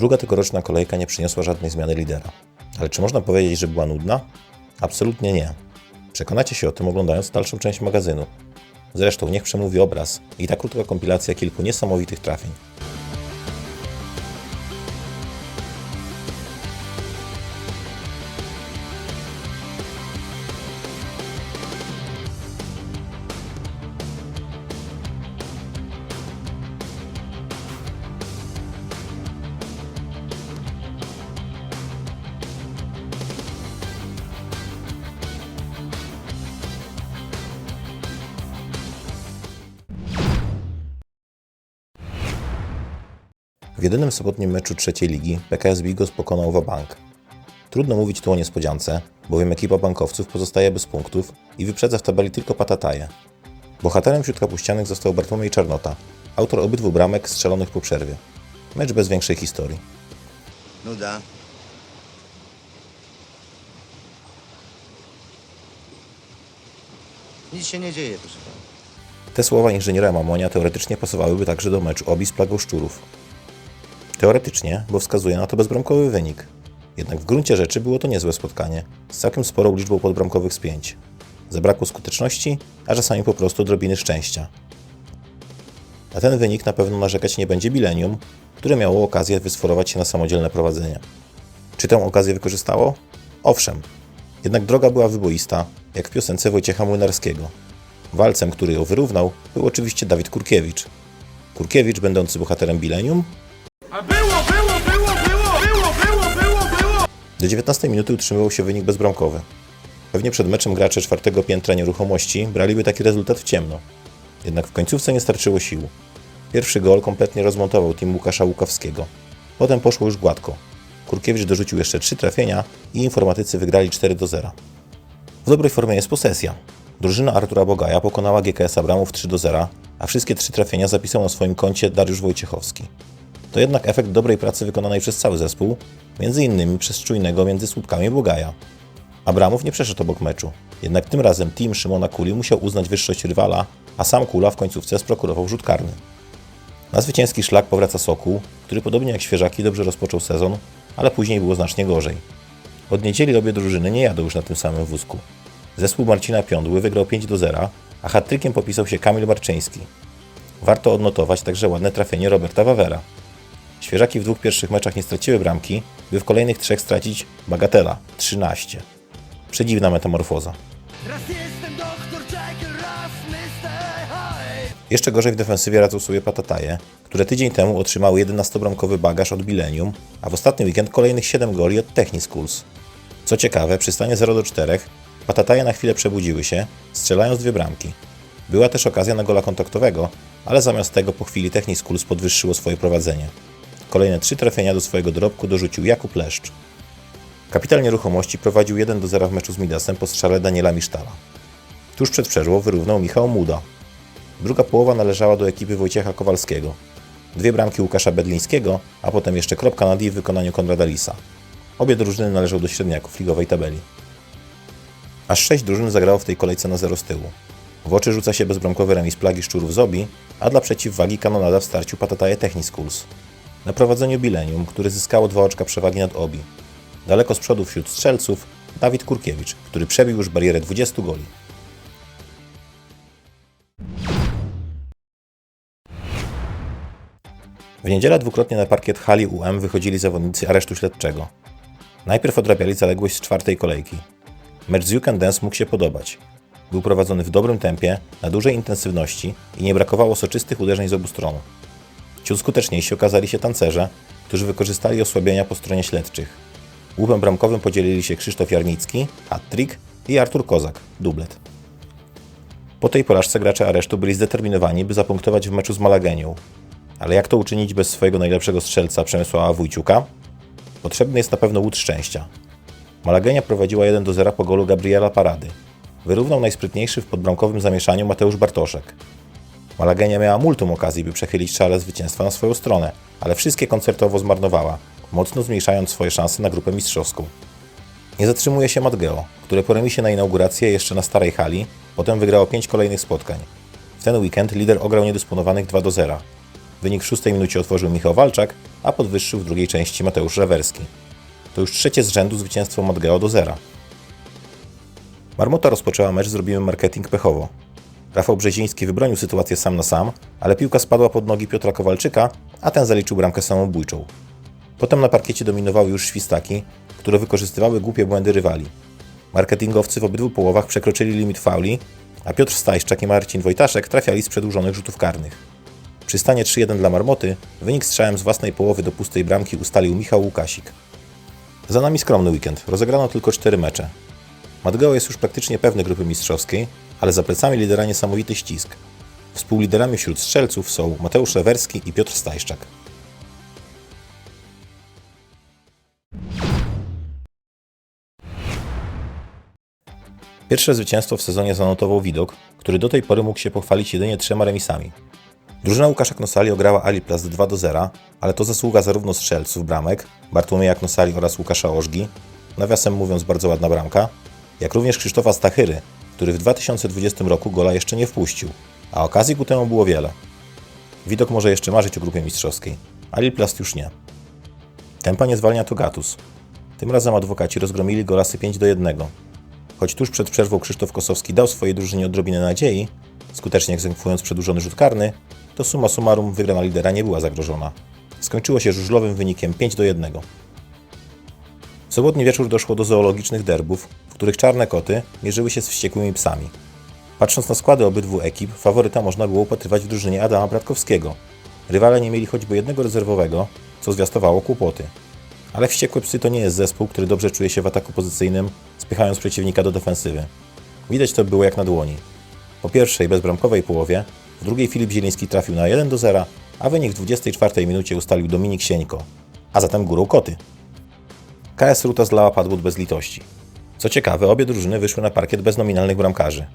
Druga tegoroczna kolejka nie przyniosła żadnej zmiany lidera. Ale czy można powiedzieć, że była nudna? Absolutnie nie. Przekonacie się o tym oglądając dalszą część magazynu. Zresztą niech przemówi obraz i ta krótka kompilacja kilku niesamowitych trafień. W jedynym sobotnim meczu trzeciej ligi PKS Bigos pokonał Wabank. Trudno mówić tu o niespodziance, bowiem ekipa bankowców pozostaje bez punktów i wyprzedza w tabeli tylko Patataje. Bohaterem wśród kapuścianych został Bartłomiej Czarnota, autor obydwu bramek strzelonych po przerwie. Mecz bez większej historii. Nuda. Nic się nie dzieje, proszę pana. Te słowa inżyniera Mamonia teoretycznie pasowałyby także do meczu Obi z plagą szczurów. Teoretycznie, bo wskazuje na to bezbramkowy wynik. Jednak w gruncie rzeczy było to niezłe spotkanie, z całkiem sporą liczbą podbramkowych spięć. Zabrakło skuteczności, a czasami po prostu odrobiny szczęścia. Na ten wynik na pewno narzekać nie będzie Bilenium, które miało okazję wysforować się na samodzielne prowadzenie. Czy tę okazję wykorzystało? Owszem. Jednak droga była wyboista, jak w piosence Wojciecha Młynarskiego. Walcem, który ją wyrównał, był oczywiście Dawid Kurkiewicz. Kurkiewicz, będący bohaterem Bilenium, A było, było, było, było, było, było, było, było! do 19 minuty utrzymywał się wynik bezbramkowy. Pewnie przed meczem gracze czwartego piętra nieruchomości braliby taki rezultat w ciemno. Jednak w końcówce nie starczyło sił. Pierwszy gol kompletnie rozmontował team Łukasza Łukawskiego. Potem poszło już gładko. Kurkiewicz dorzucił jeszcze trzy trafienia i informatycy wygrali 4 do 0. W dobrej formie jest posesja. Drużyna Artura Bogaja pokonała GKS Abramów 3 do 0, a wszystkie trzy trafienia zapisał na swoim koncie Dariusz Wojciechowski. To jednak efekt dobrej pracy wykonanej przez cały zespół, między innymi przez czujnego między słupkami Bogaja. Abramów nie przeszedł obok meczu, jednak tym razem team Szymona Kuli musiał uznać wyższość rywala, a sam Kula w końcówce sprokurował rzut karny. Na zwycięski szlak powraca Sokół, który podobnie jak świeżaki dobrze rozpoczął sezon, ale później było znacznie gorzej. Od niedzieli obie drużyny nie jadą już na tym samym wózku. Zespół Marcina Piądły wygrał 5 do 0, a hat-trickiem popisał się Kamil Marczyński. Warto odnotować także ładne trafienie Roberta Wawera. Świeżaki w dwóch pierwszych meczach nie straciły bramki, by w kolejnych trzech stracić bagatela 13. Przedziwna metamorfoza. Jeszcze gorzej w defensywie radzą sobie Patataje, które tydzień temu otrzymały 11-bramkowy bagaż od Bilenium, a w ostatni weekend kolejnych 7 goli od Techniskuls. Co ciekawe, przy stanie 0 do 4 Patataje na chwilę przebudziły się, strzelając dwie bramki. Była też okazja na gola kontaktowego, ale zamiast tego po chwili Techniskuls podwyższyło swoje prowadzenie. Kolejne trzy trafienia do swojego dorobku dorzucił Jakub Leszcz. Kapital Nieruchomości prowadził 1 do 0 w meczu z Midasem po strzale Daniela Misztala. Tuż przed przerwą wyrównał Michał Muda. Druga połowa należała do ekipy Wojciecha Kowalskiego. Dwie bramki Łukasza Bedlińskiego, a potem jeszcze kropka nad i w wykonaniu Konrada Lisa. Obie drużyny należą do średniaków ligowej tabeli. Aż sześć drużyn zagrało w tej kolejce na zero z tyłu. W oczy rzuca się bezbramkowy remis Plagi Szczurów z Obi, a dla przeciwwagi kanonada w starciu Patataje Techniskuls. Na prowadzeniu Bilenium, które zyskało dwa oczka przewagi nad Obi. Daleko z przodu wśród strzelców Dawid Kurkiewicz, który przebił już barierę 20 goli. W niedzielę dwukrotnie na parkiet hali UM wychodzili zawodnicy aresztu śledczego. Najpierw odrabiali zaległość z czwartej kolejki. Mecz z Can Dance mógł się podobać. Był prowadzony w dobrym tempie, na dużej intensywności i nie brakowało soczystych uderzeń z obu stron. Ciut skuteczniejsi okazali się tancerze, którzy wykorzystali osłabienia po stronie śledczych. Łupem bramkowym podzielili się Krzysztof Jarnicki, hat-trick i Artur Kozak, dublet. Po tej porażce gracze aresztu byli zdeterminowani, by zapunktować w meczu z Malagenią. Ale jak to uczynić bez swojego najlepszego strzelca Przemysława Wójciuka? Potrzebny jest na pewno łód szczęścia. Malagenia prowadziła 1 do 0 po golu Gabriela Parady. Wyrównał najsprytniejszy w podbramkowym zamieszaniu Mateusz Bartoszek. Malagenia miała multum okazji, by przechylić szale zwycięstwa na swoją stronę, ale wszystkie koncertowo zmarnowała, mocno zmniejszając swoje szanse na grupę mistrzowską. Nie zatrzymuje się Matgeo, które po remisie na inaugurację jeszcze na starej hali, potem wygrało 5 kolejnych spotkań. W ten weekend lider ograł niedysponowanych 2 do 0. Wynik w szóstej minucie otworzył Michał Walczak, a podwyższył w drugiej części Mateusz Żawerski. To już trzecie z rzędu zwycięstwo Madgeo do zera. Marmota rozpoczęła mecz z robimy marketing pechowo. Rafał Brzeziński wybronił sytuację sam na sam, ale piłka spadła pod nogi Piotra Kowalczyka, a ten zaliczył bramkę samobójczą. Potem na parkiecie dominowały już świstaki, które wykorzystywały głupie błędy rywali. Marketingowcy w obydwu połowach przekroczyli limit fauli, a Piotr Stajszczak i Marcin Wojtaszek trafiali z przedłużonych rzutów karnych. Przy stanie 3-1 dla Marmoty wynik strzałem z własnej połowy do pustej bramki ustalił Michał Łukasik. Za nami skromny weekend, rozegrano tylko 4 mecze. Madgeo jest już praktycznie pewny grupy mistrzowskiej, ale za plecami lidera niesamowity ścisk. Współliderami wśród strzelców są Mateusz Lewerski i Piotr Stajszczak. Pierwsze zwycięstwo w sezonie zanotował widok, który do tej pory mógł się pochwalić jedynie trzema remisami. Drużyna Łukasza Knosali ograła Aliplast 2 do 0, ale to zasługa zarówno strzelców bramek, Bartłomieja Knosali oraz Łukasza Ożgi, nawiasem mówiąc bardzo ładna bramka, jak również Krzysztofa Stachyry, który w 2020 roku gola jeszcze nie wpuścił, a okazji ku temu było wiele. Widok może jeszcze marzyć o grupie mistrzowskiej, a Lilplast już nie. Tempa nie zwalnia Togatus. Tym razem adwokaci rozgromili golasy 5 do 1. Choć tuż przed przerwą Krzysztof Kosowski dał swojej drużynie odrobinę nadziei, skutecznie egzekwując przedłużony rzut karny, to summa summarum wygrana lidera nie była zagrożona. Skończyło się żużlowym wynikiem 5 do 1. W sobotni wieczór doszło do zoologicznych derbów, których czarne koty mierzyły się z wściekłymi psami. Patrząc na składy obydwu ekip, faworyta można było upatrywać w drużynie Adama Bratkowskiego. Rywale nie mieli choćby jednego rezerwowego, co zwiastowało kłopoty. Ale wściekłe psy to nie jest zespół, który dobrze czuje się w ataku pozycyjnym, spychając przeciwnika do defensywy. Widać to było jak na dłoni. Po pierwszej bezbramkowej połowie, w drugiej Filip Zieliński trafił na 1 do 0, a wynik w 24 minucie ustalił Dominik Sieńko, a zatem górą koty. KS Ruta zlała Padwood bez litości. Co ciekawe, obie drużyny wyszły na parkiet bez nominalnych bramkarzy.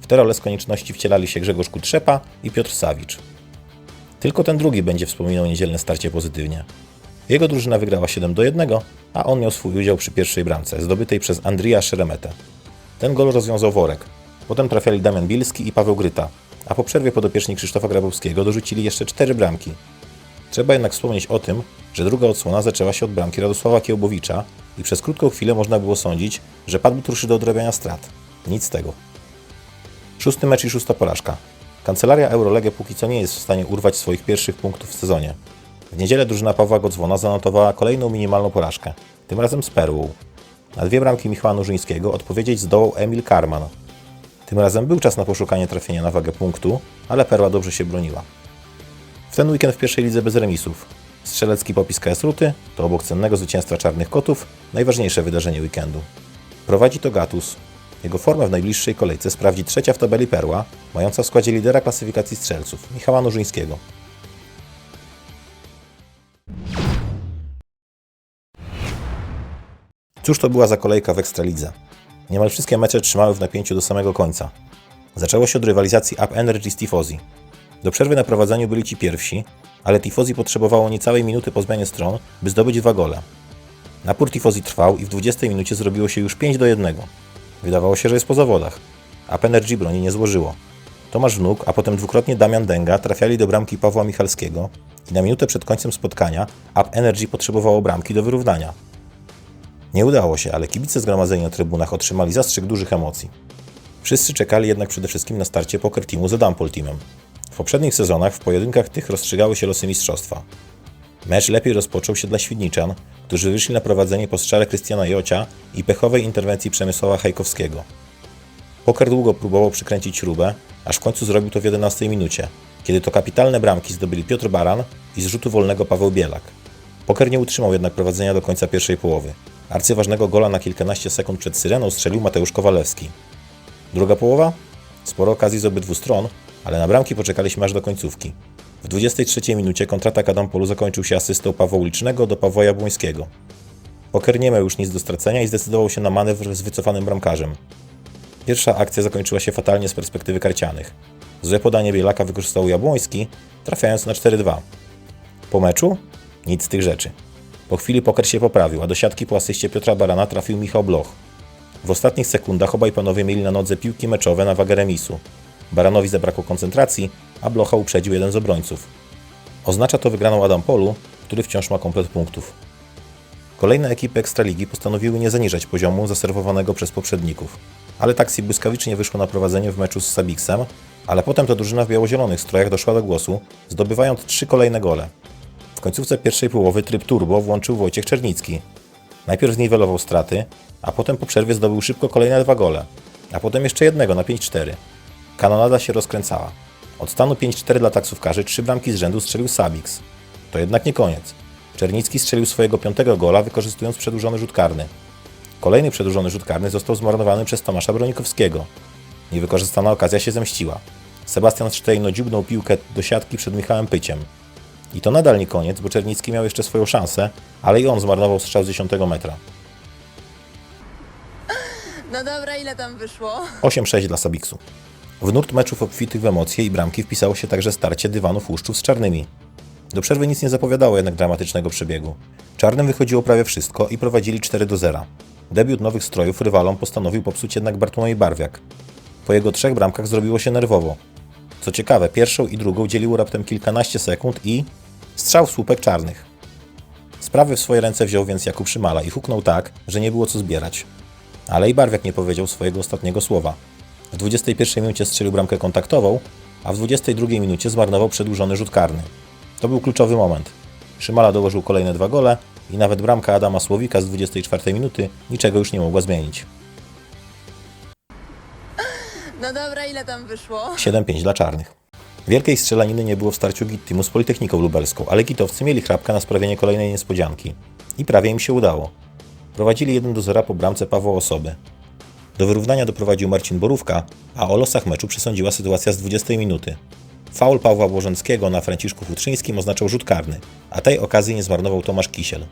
W te role z konieczności wcielali się Grzegorz Kutrzepa i Piotr Sawicz. Tylko ten drugi będzie wspominał niedzielne starcie pozytywnie. Jego drużyna wygrała 7 do 1, a on miał swój udział przy pierwszej bramce, zdobytej przez Andrija Szeremetę. Ten gol rozwiązał worek. Potem trafiali Damian Bilski i Paweł Gryta, a po przerwie podopieczni Krzysztofa Grabowskiego dorzucili jeszcze cztery bramki. Trzeba jednak wspomnieć o tym, że druga odsłona zaczęła się od bramki Radosława Kiełbowicza i przez krótką chwilę można było sądzić, że padł truszy do odrabiania strat. Nic z tego. Szósty mecz i szósta porażka. Kancelaria Eurolegę póki co nie jest w stanie urwać swoich pierwszych punktów w sezonie. W niedzielę drużyna Pawła Godzwona zanotowała kolejną minimalną porażkę, tym razem z Perłą. Na dwie bramki Michała Nurzyńskiego odpowiedzieć zdołał Emil Karman. Tym razem był czas na poszukanie trafienia na wagę punktu, ale Perła dobrze się broniła. W ten weekend w pierwszej lidze bez remisów. Strzelecki popis KS Ruty to obok cennego zwycięstwa Czarnych Kotów najważniejsze wydarzenie weekendu. Prowadzi to Gatus. Jego formę w najbliższej kolejce sprawdzi trzecia w tabeli Perła, mająca w składzie lidera klasyfikacji strzelców, Michała Nurzyńskiego. Cóż to była za kolejka w Ekstralidze? Niemal wszystkie mecze trzymały w napięciu do samego końca. Zaczęło się od rywalizacji Up Energy z Tifosi. Do przerwy na prowadzeniu byli ci pierwsi, ale Tifosi potrzebowało niecałej minuty po zmianie stron, by zdobyć dwa gole. Napór Tifosi trwał i w 20 minucie zrobiło się już 5 do 1. Wydawało się, że jest po zawodach. Up Energy broni nie złożyło. Tomasz Wnuk, a potem dwukrotnie Damian Dęga trafiali do bramki Pawła Michalskiego i na minutę przed końcem spotkania Up Energy potrzebowało bramki do wyrównania. Nie udało się, ale kibice zgromadzeni na trybunach otrzymali zastrzyk dużych emocji. Wszyscy czekali jednak przede wszystkim na starcie poker teamu z Adampol Teamem. W poprzednich sezonach w pojedynkach tych rozstrzygały się losy mistrzostwa. Mecz lepiej rozpoczął się dla Świdniczan, którzy wyszli na prowadzenie po strzale Krystiana Jocia i pechowej interwencji Przemysława Hajkowskiego. Poker długo próbował przykręcić śrubę, aż w końcu zrobił to w 11 minucie, kiedy to kapitalne bramki zdobyli Piotr Baran i z rzutu wolnego Paweł Bielak. Poker nie utrzymał jednak prowadzenia do końca pierwszej połowy. Arcyważnego gola na kilkanaście sekund przed Syreną strzelił Mateusz Kowalewski. Druga połowa? Sporo okazji z obydwu stron, ale na bramki poczekaliśmy aż do końcówki. W 23 minucie kontratak Adampolu zakończył się asystą Pawła do Pawła Jabłońskiego. Poker nie miał już nic do stracenia i zdecydował się na manewr z wycofanym bramkarzem. Pierwsza akcja zakończyła się fatalnie z perspektywy karcianych. Złe podanie Bielaka wykorzystał Jabłoński, trafiając na 4-2. Po meczu? Nic z tych rzeczy. Po chwili poker się poprawił, a do siatki po asyście Piotra Barana trafił Michał Bloch. W ostatnich sekundach obaj panowie mieli na nodze piłki meczowe na wagę remisu. Baranowi zabrakło koncentracji, a Blocha uprzedził jeden z obrońców. Oznacza to wygraną Adam Polu, który wciąż ma komplet punktów. Kolejne ekipy Ekstraligi postanowiły nie zaniżać poziomu zaserwowanego przez poprzedników. Ale taksi błyskawicznie wyszło na prowadzenie w meczu z Sabiksem, ale potem to drużyna w biało-zielonych strojach doszła do głosu, zdobywając trzy kolejne gole. W końcówce pierwszej połowy tryb turbo włączył Wojciech Czernicki. Najpierw zniwelował straty, a potem po przerwie zdobył szybko kolejne dwa gole, a potem jeszcze jednego na 5-4. Kanonada się rozkręcała. Od stanu 5-4 dla taksówkarzy trzy bramki z rzędu strzelił Sabiks. To jednak nie koniec. Czernicki strzelił swojego piątego gola, wykorzystując przedłużony rzut karny. Kolejny przedłużony rzut karny został zmarnowany przez Tomasza Bronikowskiego. Niewykorzystana okazja się zemściła. Sebastian Sztejno dziubnął piłkę do siatki przed Michałem Pyciem. I to nadal nie koniec, bo Czernicki miał jeszcze swoją szansę, ale i on zmarnował strzał z 10 metra. No dobra, ile tam wyszło? 8-6 dla Sabiksu. W nurt meczów obfitych w emocje i bramki wpisało się także starcie dywanów łuszczów z czarnymi. Do przerwy nic nie zapowiadało jednak dramatycznego przebiegu. Czarnym wychodziło prawie wszystko i prowadzili 4 do 0. Debiut nowych strojów rywalom postanowił popsuć jednak Bartłomiej Barwiak. Po jego trzech bramkach zrobiło się nerwowo. Co ciekawe, pierwszą i drugą dzieliło raptem kilkanaście sekund i... strzał w słupek czarnych. Sprawy w swoje ręce wziął więc Jakub Szymala i huknął tak, że nie było co zbierać. Ale i Barwiak nie powiedział swojego ostatniego słowa. W 21 minucie strzelił bramkę kontaktową, a w 22 minucie zmarnował przedłużony rzut karny. To był kluczowy moment. Szymala dołożył kolejne dwa gole i nawet bramka Adama Słowika z 24 minuty niczego już nie mogła zmienić. No dobra, ile tam wyszło? 7-5 dla czarnych. Wielkiej strzelaniny nie było w starciu Gittimu z Politechniką Lubelską, ale gitowcy mieli chrapkę na sprawienie kolejnej niespodzianki. I prawie im się udało. Prowadzili 1 do 0 po bramce Pawła Osoby. Do wyrównania doprowadził Marcin Borówka, a o losach meczu przesądziła sytuacja z 20 minuty. Faul Pawła Błożęckiego na Franciszku Futrzyńskim oznaczał rzut karny, a tej okazji nie zmarnował Tomasz Kisiel.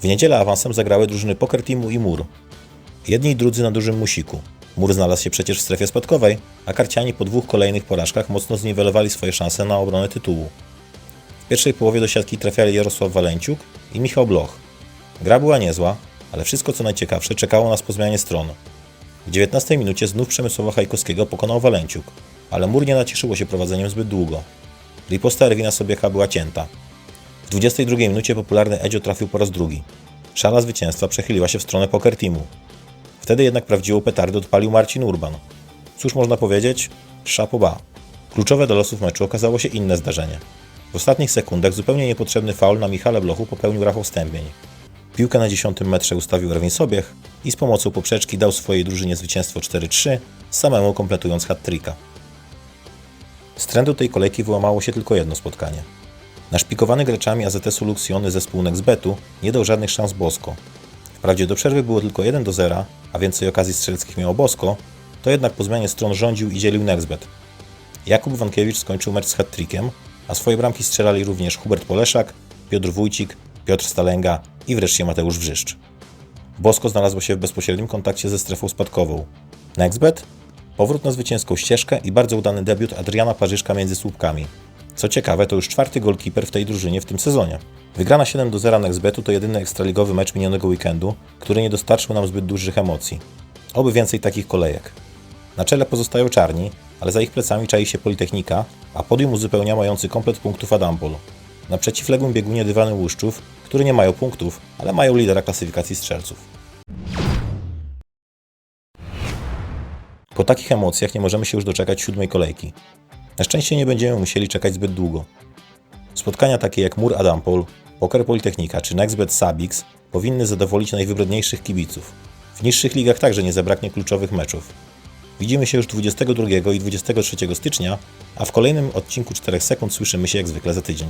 W niedzielę awansem zagrały drużyny Poker Teamu i Mur. Jedni i drudzy na dużym musiku. Mur znalazł się przecież w strefie spadkowej, a karciani po dwóch kolejnych porażkach mocno zniwelowali swoje szanse na obronę tytułu. W pierwszej połowie do siatki trafiali Jarosław Walenciuk i Michał Bloch. Gra była niezła, ale wszystko co najciekawsze czekało nas po zmianie stron. W 19 minucie znów Przemysława Hajkowskiego pokonał Walenciuk, ale Mur nie nacieszyło się prowadzeniem zbyt długo. Riposta Erwina Sobiecha była cięta. W 22 minucie popularny Edzio trafił po raz drugi. Szala zwycięstwa przechyliła się w stronę Poker Teamu. Wtedy jednak prawdziwą petardę odpalił Marcin Urban. Cóż można powiedzieć? Szapoba. Kluczowe do losów meczu okazało się inne zdarzenie. W ostatnich sekundach zupełnie niepotrzebny faul na Michale Blochu popełnił Rafał Stępień. Piłkę na 10 metrze ustawił Erwin Sobiech i z pomocą poprzeczki dał swojej drużynie zwycięstwo 4-3, samemu kompletując hat-tricka. Z trendu tej kolejki wyłamało się tylko jedno spotkanie. Naszpikowany graczami AZS-u Luxiony zespół Nexbetu nie dał żadnych szans Bosko. Wprawdzie do przerwy było tylko 1 do 0, a więcej okazji strzeleckich miało Bosko, to jednak po zmianie stron rządził i dzielił Nexbet. Jakub Wankiewicz skończył mecz z hat-trickiem, a swoje bramki strzelali również Hubert Poleszak, Piotr Wójcik, Piotr Stalenga i wreszcie Mateusz Wrzyszcz. Bosko znalazło się w bezpośrednim kontakcie ze strefą spadkową. Nexbet? Powrót na zwycięską ścieżkę i bardzo udany debiut Adriana Parzyszka między słupkami. Co ciekawe, to już czwarty golkiper w tej drużynie w tym sezonie. Wygrana 7 do 0 Nexbetu to jedyny ekstraligowy mecz minionego weekendu, który nie dostarczył nam zbyt dużych emocji. Oby więcej takich kolejek. Na czele pozostają czarni, ale za ich plecami czai się Politechnika, a podium uzupełnia mający komplet punktów Adampol. Na przeciwległym biegunie dywany Łuszczów, które nie mają punktów, ale mają lidera klasyfikacji strzelców. Po takich emocjach nie możemy się już doczekać siódmej kolejki. Na szczęście nie będziemy musieli czekać zbyt długo. Spotkania takie jak Mur Adampol, Poker Politechnika czy Nextbet Sabix powinny zadowolić najwybredniejszych kibiców. W niższych ligach także nie zabraknie kluczowych meczów. Widzimy się już 22 i 23 stycznia, a w kolejnym odcinku 4 sekund słyszymy się jak zwykle za tydzień.